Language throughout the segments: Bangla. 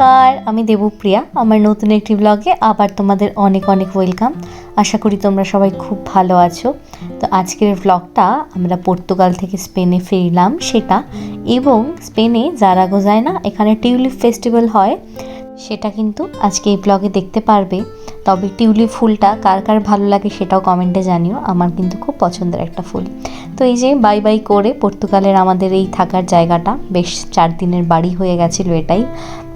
নমস্কার, আমি দেবপ্রিয়া। আমার নতুন একটি ব্লগে আবার তোমাদের অনেক অনেক ওয়েলকাম আশা করি তোমরা সবাই খুব ভালো আছো। তো আজকের ব্লগটা আমরা পর্তুগাল থেকে স্পেনে ফিরলাম, সেটা এবং স্পেনে জারাগো যায় না, এখানে টিউলিপ ফেস্টিভ্যাল হয়। সেটা কিন্তু আজকে এই ব্লগে দেখতে পারবে। তবে টিউলিপ ফুলটা কার কার ভালো লাগে সেটাও কমেন্টে জানিও। আমার কিন্তু খুব পছন্দের একটা ফুল। তো এই যে বাই বাই করে পর্তুগালের আমাদের এই থাকার জায়গাটা, বেশ চার দিনের বাড়ি হয়ে গেছিল এটাই।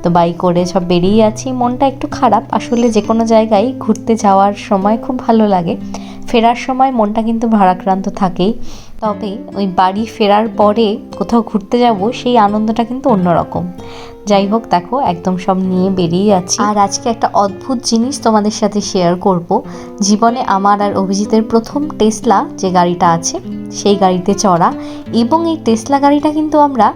তো বাইক করে সব বেরিয়ে আছি। মনটা একটু খারাপ। আসলে যে কোনো জায়গায় ঘুরতে যাওয়ার সময় খুব ভালো লাগে। ফেরার সময় মনটা কিন্তু ভারাক্রান্ত থাকেই। তবে ওই বাড়ি ফেরার পরে কোথাও ঘুরতে যাব, সেই আনন্দটা কিন্তু অন্যরকম। যাই হোক, দেখো, একদম সব নিয়ে বেরিয়ে যাচ্ছি আর আজকে একটা অদ্ভুত জিনিস তোমাদের সাথে শেয়ার করব। জীবনে আমার আর অভিজিতের প্রথম টেসলা যে গাড়িটা আছে, সেই গাড়িতে চড়া। এবং এই টেসলা গাড়িটা কিন্তু আমরা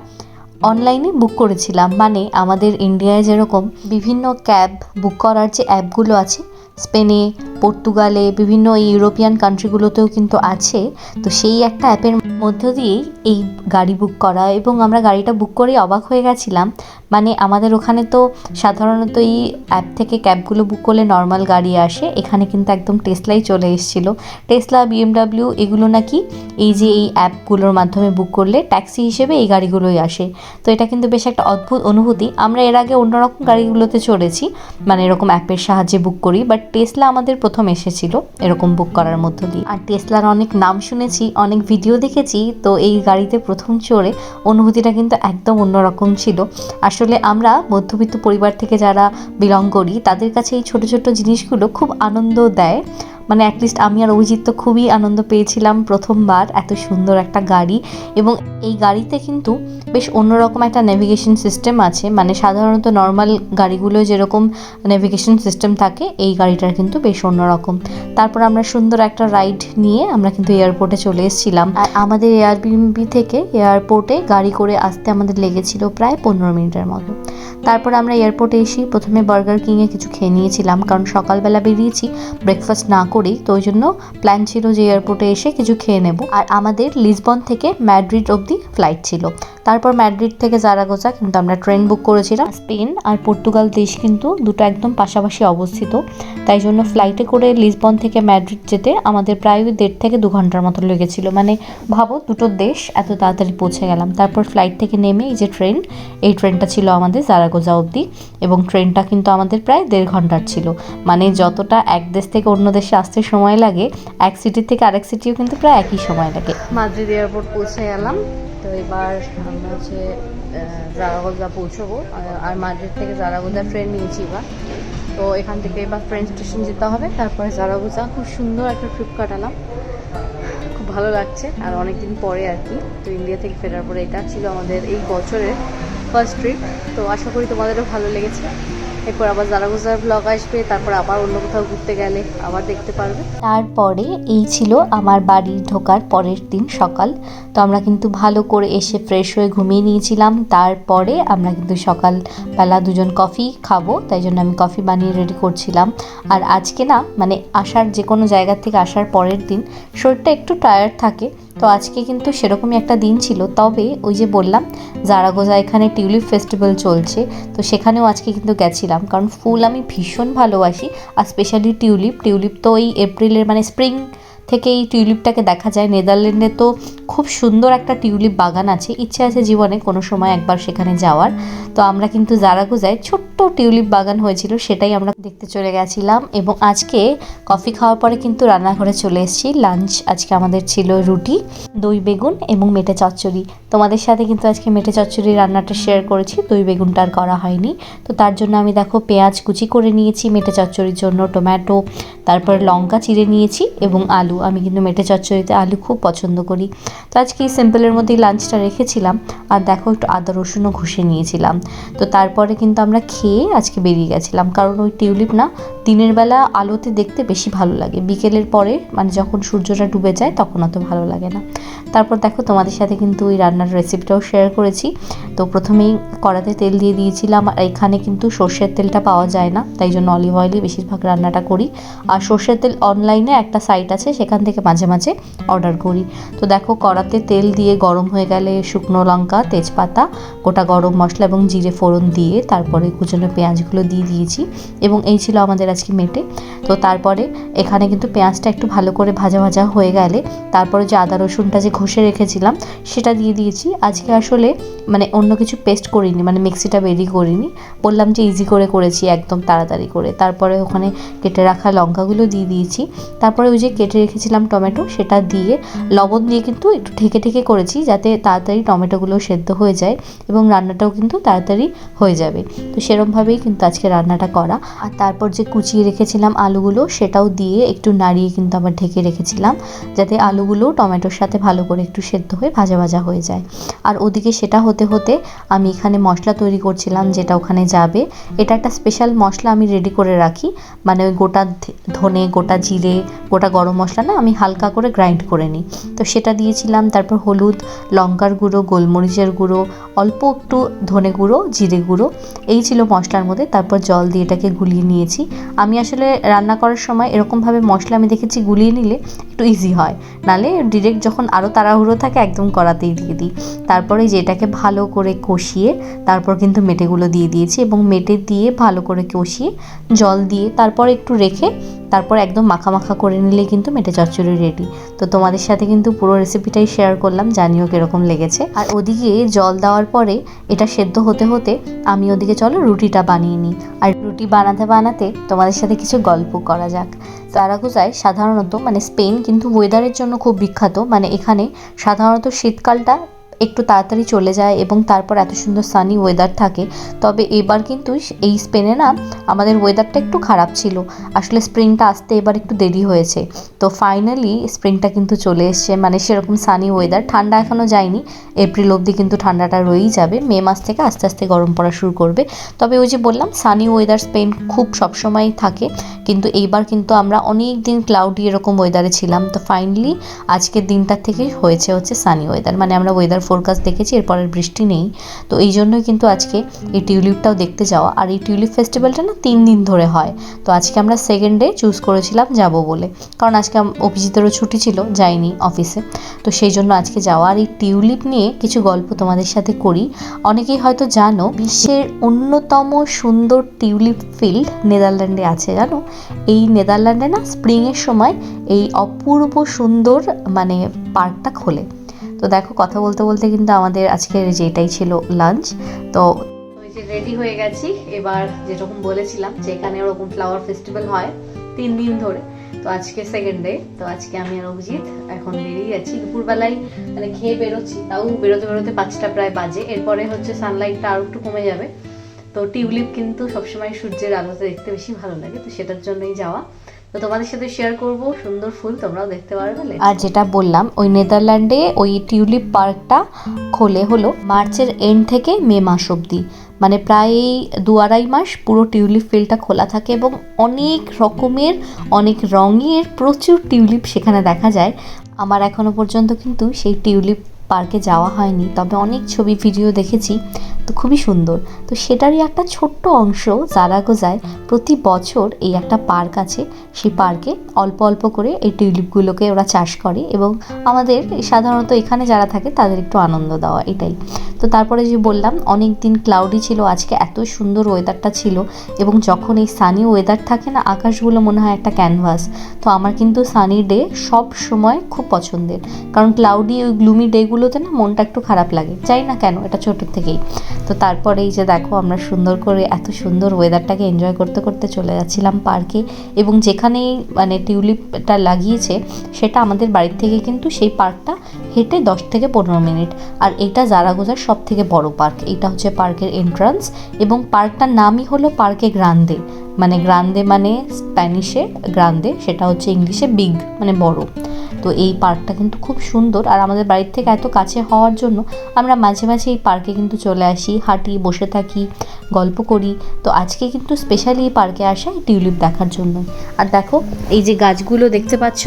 অনলাইনে বুক করেছিলাম। মানে আমাদের ইন্ডিয়ায় যেরকম বিভিন্ন ক্যাব বুক করার যে অ্যাপগুলো আছে, স্পেনে পর্তুগালে, বিভিন্ন ইউরোপিয়ান কান্ট্রিগুলোতেও কিন্তু আছে। তো সেই একটা অ্যাপের মধ্য দিয়েই এই গাড়ি বুক করা এবং আমরা গাড়িটা বুক করে অবাক হয়ে গেছিলাম। মানে আমাদের ওখানে তো সাধারণত এই অ্যাপ থেকে ক্যাবগুলো বুক করলে নর্মাল গাড়ি আসে। এখানে কিন্তু একদম টেসলাই চলে এসেছিল। টেসলা, বিএমডাব্লিউ এগুলো নাকি এই যে এই অ্যাপগুলোর মাধ্যমে বুক করলে ট্যাক্সি হিসেবে এই গাড়িগুলোই আসে। তো এটা কিন্তু বেশ একটা অদ্ভুত অনুভূতি। আমরা এর আগে অন্যরকম গাড়িগুলোতে চড়েছি। মানে এরকম অ্যাপের সাহায্যে বুক করি। বাট টেসলা আমাদের প্রথম এসেছিল এরকম বুক করার মধ্য দিয়ে। আর টেসলার অনেক নাম শুনেছি, অনেক ভিডিও দেখেছি, তো এই গাড়িতে প্রথম চড়ে অনুভূতিটা কিন্তু একদম অন্যরকম ছিল। আসলে আমরা মধ্যবিত্ত পরিবার থেকে যারা বিলং করি, তাদের কাছে এই ছোট ছোট জিনিসগুলো খুব আনন্দ দেয়। মানে অ্যাটলিস্ট আমি আর অভিজিৎ তো খুবই আনন্দ পেয়েছিলাম প্রথমবার, এত সুন্দর একটা গাড়ি এবং এই গাড়িতে কিন্তু বেশ অন্যরকম একটা নেভিগেশন সিস্টেম আছে। মানে সাধারণত নর্মাল গাড়িগুলো যেরকম নেভিগেশন সিস্টেম থাকে, এই গাড়িটার কিন্তু বেশ অন্যরকম। তারপর আমরা সুন্দর একটা রাইড নিয়ে আমরা কিন্তু এয়ারপোর্টে চলে এসেছিলাম। আর আমাদের এয়ারবিএনবি থেকে এয়ারপোর্টে গাড়ি করে আসতে আমাদের লেগেছিল প্রায় পনেরো মিনিটের মতো। তারপর আমরা এয়ারপোর্টে এসে প্রথমে বার্গার কিংয়ে কিছু খেয়ে নিয়েছিলাম, কারণ সকালবেলা বেরিয়েছি ব্রেকফাস্ট না করেই তো ওই জন্য প্ল্যান ছিল যে এয়ারপোর্টে এসে কিছু খেয়ে নেব। আর আমাদের লিসবন থেকে ম্যাড্রিড অবধি ফ্লাইট ছিল। তারপর ম্যাড্রিড থেকে জারাগোজা কিন্তু আমরা ট্রেন বুক করেছিলাম। স্পেন আর পর্তুগাল দেশ কিন্তু দুটো একদম পাশাপাশি অবস্থিত। তাই জন্য ফ্লাইটে করে লিসবন থেকে ম্যাড্রিড যেতে আমাদের প্রায় দেড় থেকে দু ঘণ্টার মতো লেগেছিল। মানে ভাবো দুটো দেশ এত তাড়াতাড়ি পৌঁছে গেলাম। তারপর ফ্লাইট থেকে নেমে এই যে ট্রেন এই ট্রেনটা ছিল আমাদের জারাগোজা অবধি। এবং ট্রেনটা কিন্তু আমাদের প্রায় দেড় ঘণ্টার ছিল। মানে যতটা এক দেশ থেকে অন্য দেশে আসতে সময় লাগে, এক সিটি থেকে আরেক সিটিও কিন্তু প্রায় একই সময় লাগে। মাদ্রিদ এয়ারপোর্ট পৌঁছে গেলাম, তো এবার আমরা হচ্ছে জারাগোজা পৌঁছবো আর- মাদ্রিদ থেকে জারাগোজা ট্রেন নিয়েছি এবার। তো এখান থেকে এবার ট্রেন স্টেশন যেতে হবে, তারপরে জারাগোজা, খুব সুন্দর একটা ট্রিপ কাটালাম। খুব ভালো লাগছে, আর অনেকদিন পরে আর কি, তো ইন্ডিয়া থেকে ফেরার পরে এটা ছিল আমাদের এই বছরের ফার্স্ট ট্রিপ তো আশা করি তোমাদেরও ভালো লেগেছে। এরপর আবার জারাগোজার ব্লগ আসবে, তারপর আবার অন্য কোথাও ঘুরতে গেলে আবার দেখতে পারবে। তারপরে এই ছিল আমার বাড়ি ঢোকার পরের দিন সকাল। তো আমরা কিন্তু ভালো করে এসে ফ্রেশ হয়ে ঘুমিয়ে নিয়েছিলাম। তারপরে আমরা কিন্তু সকালবেলা দুজন কফি খাব, তাই জন্য আমি কফি বানিয়ে রেডি করছিলাম। আর আজকে না মানে আসার যে কোনো জায়গা থেকে আসার পরের দিন শরীরটা একটু টায়ার্ড থাকে তো আজকে কিন্তু সেরকমই একটা দিন ছিল। তবে ওই যে বললাম, জারাগোজা এখানে টিউলিপ ফেস্টিভ্যাল চলছে, তো সেখানেও আজকে কিন্তু গেছিলাম। কারণ ফুল আমি ভীষণ ভালোবাসি, আর স্পেশালি টিউলিপ। টিউলিপ তো ওই এপ্রিলের মানে স্প্রিং থেকে এই টিউলিপটাকে দেখা যায়। নেদারল্যান্ডে তো খুব সুন্দর একটা টিউলিপ বাগান আছে। ইচ্ছে আছে জীবনে কোনো সময় একবার সেখানে যাওয়ার। তো আমরা কিন্তু জারাগোজায় ছোট্ট টিউলিপ বাগান হয়েছিল, সেটাই আমরা দেখতে চলে গেছিলাম এবং আজকে কফি খাওয়ার পরে কিন্তু রান্নাঘরে চলে এসেছি। লাঞ্চ আজকে আমাদের ছিল রুটি, দই বেগুন এবং মেটে চচ্চড়ি। তোমাদের সাথে কিন্তু আজকে মেটে চচ্চড়ি রান্নাটা শেয়ার করেছি, দই বেগুনটা আর করা হয়নি। তো তার জন্য আমি দেখো পেঁয়াজ কুচি করে নিয়েছি মেটে চচ্চড়ির জন্য, টমেটো, তারপর লঙ্কা চিড়ে নিয়েছি এবং আলু। আমি কিন্তু মেটে চচ্চড়িতে আলু খুব পছন্দ করি। তো আজকে এই সিম্পলের মধ্যেই লাঞ্চটা রেখেছিলাম। আর দেখো একটু আদা রসুনও ঘষে নিয়েছিলাম। তো তারপরে কিন্তু আমরা খেয়ে আজকে বেরিয়ে গেছিলাম। কারণ ওই টিউলিপ না দিনের বেলা আলোতে দেখতে বেশি ভালো লাগে। বিকেলের পরে মানে যখন সূর্যটা ডুবে যায় তখন অত ভালো লাগে না। তারপর দেখো তোমাদের সাথে কিন্তু ওই রান্নার রেসিপিটাও শেয়ার করেছি। তো প্রথমেই কড়াতে তেল দিয়ে দিয়েছিলাম। আর এখানে কিন্তু সর্ষের তেলটা পাওয়া যায় না। তাই জন্য অলিভ অয়েলই বেশিরভাগ রান্নাটা করি। আর সর্ষের তেল অনলাইনে একটা সাইট আছে সেখানে থেকে মাঝে মাঝে অর্ডার করি। তো দেখো কড়াতে তেল দিয়ে গরম হয়ে গেলে শুকনো লঙ্কা, তেজপাতা, গোটা গরম মশলা এবং জিরে ফোড়ন দিয়ে তারপরে কুচনো পেঁয়াজগুলো দিয়ে দিয়েছি এবং এই ছিল আমাদের আজকে মেটে। তো তারপরে এখানে কিন্তু পেঁয়াজটা একটু ভালো করে ভাজা ভাজা হয়ে গেলে তারপরে যে আদা রসুনটা যে ঘষে রেখেছিলাম সেটা দিয়ে দিয়েছি। আজকে আসলে মানে অন্য কিছু পেস্ট করিনি মানে মিক্সিটা বেরি করিনি। বললাম যে ইজি করে করেছি, একদম তাড়াতাড়ি করে। তারপরে ওখানে কেটে রাখা লঙ্কাগুলো দিয়ে দিয়েছি। তারপরে ওই যে কেটে রেখেছিলাম টমেটো, সেটা দিয়ে লবণ দিয়ে কিন্তু একটু ঠেকে ঠেকে করেছি যাতে তাড়াতাড়ি টমেটোগুলো সেদ্ধ হয়ে যায় এবং রান্নাটাও কিন্তু তাড়াতাড়ি হয়ে যাবে। তো সেরমভাবেই কিন্তু আজকে রান্নাটা করা। আর তারপর যে কুচিয়ে রেখেছিলাম আলুগুলো, সেটাও দিয়ে একটু নাড়িয়ে কিন্তু আবার ঢেকে রেখেছিলাম যাতে আলুগুলো টমেটোর সাথে ভালো করে একটু সেদ্ধ হয়ে ভাজা ভাজা হয়ে যায়। আর ওদিকে সেটা হতে হতে আমি এখানে মশলা তৈরি করছিলাম যেটা ওখানে যাবে। এটা একটা স্পেশাল মশলা আমি রেডি করে রাখি। মানে ওই গোটা ধনে, গোটা জিরে, গোটা গরম মশলা না, আমি হালকা করে গ্রাইন্ড করে নিই। তো সেটা দিয়েছিলাম, তারপর হলুদ, লঙ্কার গুঁড়ো, গোলমরিচের গুঁড়ো, অল্প একটু ধনে গুঁড়ো, জিরে গুঁড়ো, এই ছিল মশলার মধ্যে, তারপর জল দিয়ে এটাকে গুলিয়ে নিয়েছি। আমি আসলে রান্না করার সময় এরকমভাবে মশলা আমি দেখেছি গুলিয়ে নিলে একটু ইজি হয়। নালে ডিরেক্ট যখন আরও তাড়াহুড়ো থাকে, একদম কড়াতেই দিয়ে দিই। তারপরে যেটাকে ভালো করে কষিয়ে, তারপর কিন্তু মেটেগুলো দিয়ে দিয়েছি এবং মেটে দিয়ে ভালো করে কষিয়ে জল দিয়ে তারপর একটু রেখে, তারপর একদম মাখা মাখা করে নিলে কিন্তু মেটে চচ্চড়ি রেডি তো তোমাদের সাথে কিন্তু পুরো রেসিপিটাই শেয়ার করলাম, জানিও কীরকম লেগেছে। আর ওদিকে জল দেওয়ার পরে এটা সেদ্ধ হতে হতে আমি ওদিকে চলো রুটিটা বানিয়ে নিই। আর রুটি বানাতে বানাতে তোমাদের সাথে কিছু গল্প করা যাক। তারাগুজায় সাধারণত মানে স্পেন কিন্তু ওয়েদারের জন্য খুব বিখ্যাত। মানে এখানে সাধারণত শীতকালটা একটু তাড়াতাড়ি চলে যায় এবং তারপর এত সুন্দর সানি ওয়েদার থাকে। তবে এবার কিন্তু এই স্পেনে না আমাদের ওয়েদারটা একটু খারাপ ছিল। আসলে স্প্রিংটা আসতে এবার একটু দেরি হয়েছে। তো ফাইনালি স্প্রিংটা কিন্তু চলে এসছে। মানে সেরকম সানি ওয়েদার ঠান্ডা এখনও যায়নি। এপ্রিল অবধি কিন্তু ঠান্ডাটা রয়েই যাবে। মে মাস থেকে আস্তে আস্তে গরম পড়া শুরু করবে। তবে ওই যে বললাম সানি ওয়েদার স্পেন খুব সবসময় থাকে। কিন্তু এইবার কিন্তু আমরা অনেক দিন ক্লাউডি এরকম ওয়েদারে ছিলাম। তো ফাইনালি আজকের দিনটার থেকে হয়েছে হচ্ছে সানি ওয়েদার মানে আমরা ওয়েদার ফোরকাস্ট দেখেছি, এরপর আর বৃষ্টি নেই। তো এই জন্যই কিন্তু আজকে এই টিউলিপটাও দেখতে যাওয়া। আর এই টিউলিপ ফেস্টিভ্যালটা না তিন দিন ধরে হয়। তো আজকে আমরা সেকেন্ড ডে চুজ করেছিলাম যাব বলে। কারণ আজকে অভিজিতেরও ছুটি ছিল, যাইনি অফিসে তো সেই জন্য আজকে যাওয়া। আর এই টিউলিপ নিয়ে কিছু গল্প তোমাদের সাথে করি। অনেকেই হয়তো জানো, বিশ্বের অন্যতম সুন্দর টিউলিপ ফিল্ড নেদারল্যান্ডে আছে, জানো? এই নেদারল্যান্ডে না স্প্রিংয়ের সময় এই অপূর্ব সুন্দর মানে পার্কটা খোলে। তো দেখো, কথা বলতে বলতে কিন্তু আমাদের আজকের যেটাই ছিল লাঞ্চ তো রেডি হয়ে গেছি। এবার যেরকম বলেছিলাম যে এখানে ওরকম ফ্লাওয়ার ফেস্টিভ্যাল হয় তিন দিন ধরে, তো আজকে সেকেন্ড ডে তো আজকে আমি আর অভিজিৎ এখন বেরিয়ে যাচ্ছি দুপুরবেলায় মানে খেয়ে বেরোচ্ছি, তাও বেরোতে বেরোতে পাঁচটা প্রায় বাজে। এরপরে হচ্ছে সানলাইটটা আরও একটু কমে যাবে। তো টিউলিপ কিন্তু সবসময় সূর্যের আলোতে দেখতে বেশি ভালো লাগে, তো সেটার জন্যই যাওয়া। তো তোমাদের সাথে শেয়ার করব সুন্দর ফুল তোমরাও দেখতে পারবে আর যেটা বললাম ওই নেদারল্যান্ডে ওই টিউলিপ পার্কটা খোলে হলো মার্চের এন্ড থেকে মে মাস অবধি। মানে প্রায় দু আড়াই মাস পুরো টিউলিপ ফিল্ডটা খোলা থাকে এবং অনেক রকমের অনেক রঙের প্রচুর টিউলিপ সেখানে দেখা যায়। আমার এখনও পর্যন্ত কিন্তু সেই টিউলিপ পার্কে যাওয়া হয়নি তবে অনেক ছবি ভিডিও দেখেছি। তো খুবই সুন্দর। তো সেটারই একটা ছোট্ট অংশ জারাগোজায় প্রতি বছর এই একটা পার্ক আছে। সেই পার্কে অল্প অল্প করে এই টিউলিপগুলোকে ওরা চাষ করে এবং আমাদের সাধারণত এখানে যারা থাকে তাদের একটু আনন্দ দেওয়া এটাই। তো তারপরে যে বললাম অনেক দিন ক্লাউডি ছিল, আজকে এত সুন্দর ওয়েদারটা ছিল এবং যখন এই সানি ওয়েদার থাকে না, আকাশগুলো মনে হয় একটা ক্যানভাস তো আমার কিন্তু সানি ডে সব সময় খুব পছন্দের। কারণ ক্লাউডি ওই গ্লুমি ডেগুলোতে না মনটা একটু খারাপ লাগে। জানি না কেন, এটা ছোটোর থেকেই। তো তারপরে এই যে দেখো, আমরা সুন্দর করে এত সুন্দর ওয়েদারটাকে এনজয় করতে করতে চলে যাচ্ছিলাম পার্কে এবং যেখানেই মানে টিউলিপটা লাগিয়েছে, সেটা আমাদের বাড়ির থেকে কিন্তু সেই পার্কটা হেঁটে দশ থেকে পনেরো মিনিট। আর এটা জারাগোজার সব থেকে বড় পার্ক এটা হচ্ছে পার্কের এন্ট্রান্স এবং পার্কটার নামই হলো পার্কে গ্রান্দে মানে গ্রান্দে মানে স্প্যানিশে, গ্রান্দে, সেটা হচ্ছে ইংলিশে বিগ মানে বড়। তো এই পার্কটা কিন্তু খুব সুন্দর। আর আমাদের বাড়ির থেকে এত কাছে হওয়ার জন্য আমরা মাঝে মাঝে এই পার্কে কিন্তু চলে আসি, হাঁটি, বসে থাকি, গল্প করি। তো আজকে কিন্তু স্পেশালি এই পার্কে আসা এই টিউলিপ দেখার জন্য আর দেখো, এই যে গাছগুলো দেখতে পাচ্ছ,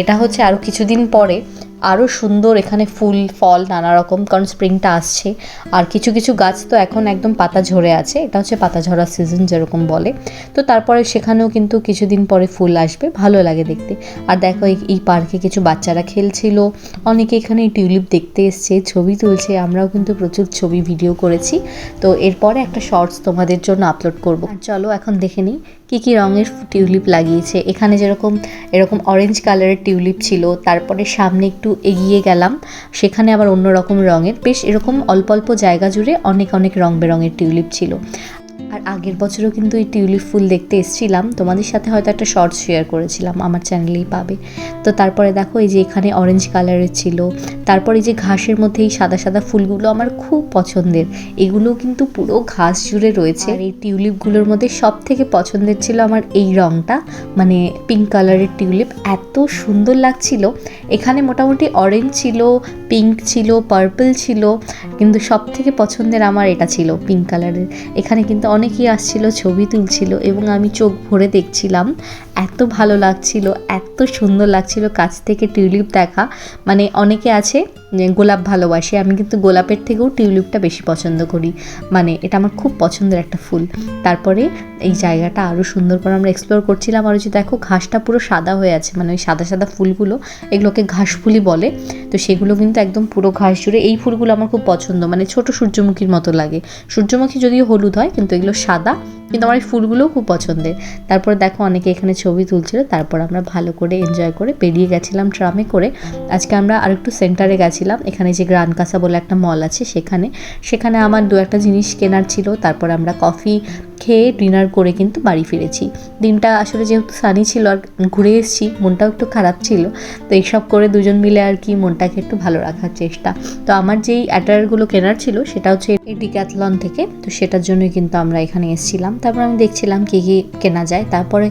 এটা হচ্ছে আরও কিছুদিন পরে আরও সুন্দর এখানে ফুল, ফল নানা রকম কারণ স্প্রিংটা আসছে। আর কিছু কিছু গাছ তো এখন একদম পাতা ঝরে আছে। এটা হচ্ছে পাতা ঝরা সিজন যেরকম বলে। তো তারপরে সেখানেও কিন্তু কিছুদিন পরে ফুল আসবে। ভালো লাগে দেখতে। আর দেখো, এই- পার্কে কিছু বাচ্চারা খেলছিল। অনেকে এখানে টিউলিপ দেখতে এসছে, ছবি তুলছে। আমরাও কিন্তু প্রচুর ছবি ভিডিও করেছি। তো এরপরে একটা শর্টস তোমাদের জন্য আপলোড করব। চলো এখন দেখে নিই, কী কী রঙের টিউলিপ লাগিয়েছে। এখানে যেরকম, এরকম অরেঞ্জ কালারের টিউলিপ ছিল। তারপরে সামনে একটু এগিয়ে গেলাম। সেখানে আবার অন্যরকম রঙের, বেশ এরকম অল্প অল্প জায়গা জুড়ে অনেক অনেক রং বেরঙের টিউলিপ ছিল। আর আগের বছরও কিন্তু এই টিউলিপ ফুল দেখতে এসেছিলাম। তোমাদের সাথে হয়তো একটা শর্ট শেয়ার করেছিলাম আমার চ্যানেলেই পাবে। তো তারপরে দেখো এই যে এখানে অরেঞ্জ কালারের ছিল। তারপরে এই যে ঘাসের মধ্যে এই সাদা সাদা ফুলগুলো আমার খুব পছন্দের। এগুলো কিন্তু পুরো ঘাস জুড়ে রয়েছে। আর এই টিউলিপগুলোর মধ্যে সব থেকে পছন্দের ছিল আমার এই রঙটা মানে পিঙ্ক কালারের টিউলিপ। এত সুন্দর লাগছিল। এখানে মোটামুটি অরেঞ্জ ছিল পিঙ্ক ছিল পার্পল ছিল। কিন্তু সব থেকে পছন্দের আমার এটা ছিল পিঙ্ক কালারের এখানে কিন্তু অনেকেই আসছিল, ছবি তুলছিল এবং আমি চোখ ভরে দেখছিলাম। এত ভালো লাগছিল, এত সুন্দর লাগছিল, কাছ থেকে টিউলিপ দেখা। মানে অনেকে আছে গোলাপ ভালোবাসি, আমি কিন্তু গোলাপের থেকেও টিউলিপটা বেশি পছন্দ করি। মানে এটা আমার খুব পছন্দের একটা ফুল। তারপরে এই জায়গাটা আরও সুন্দর করে আমরা এক্সপ্লোর করছিলাম। আর যে দেখো, ঘাসটা পুরো সাদা হয়ে আছে। মানে ওই সাদা সাদা ফুলগুলো, এগুলোকে ঘাস ফুলই বলে। তো সেগুলো কিন্তু একদম পুরো ঘাস জুড়ে। এই ফুলগুলো আমার খুব পছন্দ। মানে ছোট সূর্যমুখীর মতো লাগে। সূর্যমুখী যদিও হলুদ হয়, কিন্তু এগুলো সাদা। কিন্তু আমার এই ফুলগুলোও খুব পছন্দের। তারপরে দেখো, অনেকে এখানে ছবি তুলছিল। তারপর আমরা ভালো করে এনজয় করে বেরিয়ে গেছিলাম ট্রামে করে। আজকে আমরা আরেকটু সেন্টারে গেছিলাম এখানে যে গ্রান কাসা বলে একটা মল আছে সেখানে। সেখানে আমার দু একটা জিনিস কেনার ছিল। তারপর আমরা কফি খেয়ে ডিনার করে কিন্তু বাড়ি ফিরেছি। দিনটা আসলে যেহেতু সানি ছিল আর ঘুরে এসেছি, মনটাও একটু খারাপ ছিল। তো এইসব করে দুজন মিলে আর কি মনটাকে একটু ভালো রাখার চেষ্টা। তো আমার যেই অ্যাটায়ারগুলো কেনার ছিল সেটা হচ্ছে এই ডিক্যাথলন থেকে। তো সেটার জন্যই কিন্তু আমরা এখানে এসেছিলাম। তারপর আমি দেখছিলাম কী কী কেনা যায়। তারপরে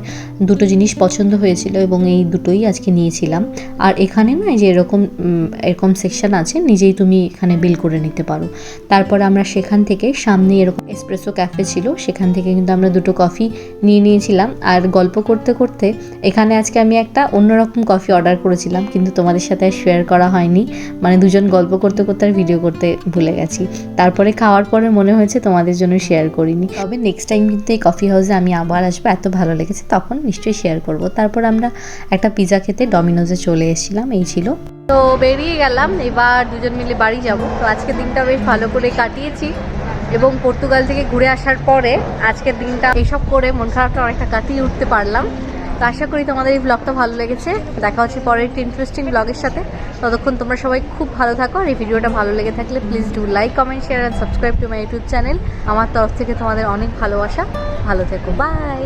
দুটো জিনিস পছন্দ হয়েছিল এবং এই দুটোই আজকে নিয়েছিলাম। আর এখানে না যে এরকম এরকম সেকশন আছে, নিজেই তুমি এখানে বিল করে নিতে পারো। তারপর আমরা সেখান থেকে, সামনে এরকম এসপ্রেসো ক্যাফে ছিল, সেখান থেকে কিন্তু আমরা দুটো কফি নিয়ে নিয়েছিলাম। আর গল্প করতে করতে, এখানে আজকে আমি একটা অন্যরকম কফি অর্ডার করেছিলাম, কিন্তু তোমাদের সাথে শেয়ার করা হয়নি। মানে দুজন গল্প করতে করতে আর ভিডিও করতে ভুলে গেছি। তারপরে খাওয়ার পরে মনে হয়েছে তোমাদের জন্য শেয়ার করিনি। তবে নেক্সট টাইম কিন্তু এই কফি হাউসে আমি আবার আসব, এত ভালো লেগেছে, তখন নিশ্চয়ই শেয়ার করব। তারপর আমরা একটা পিজা খেতে ডমিনোজে চলে এসেছিলাম, এই ছিল। তো বেরিয়ে গেলাম, এবার দুজন মিলে বাড়ি যাব। তো আজকের দিনটা বেশ ভালো করে কাটিয়েছি এবং পর্তুগাল থেকে ঘুরে আসার পরে আজকের দিনটা এইসব করে মন খারাপটা অনেকটা কাটিয়ে উঠতে পারলাম। তো আশা করি তোমাদের এই ব্লগটা ভালো লেগেছে। দেখা হচ্ছে পরের একটি ইন্টারেস্টিং ব্লগের সাথে। ততক্ষণ তোমরা সবাই খুব ভালো থাকো আর এই ভিডিওটা ভালো লেগে থাকলে please do like comment share and subscribe to my YouTube channel আমার তরফ থেকে তোমাদের অনেক ভালোবাসা। ভালো থেকো। বাই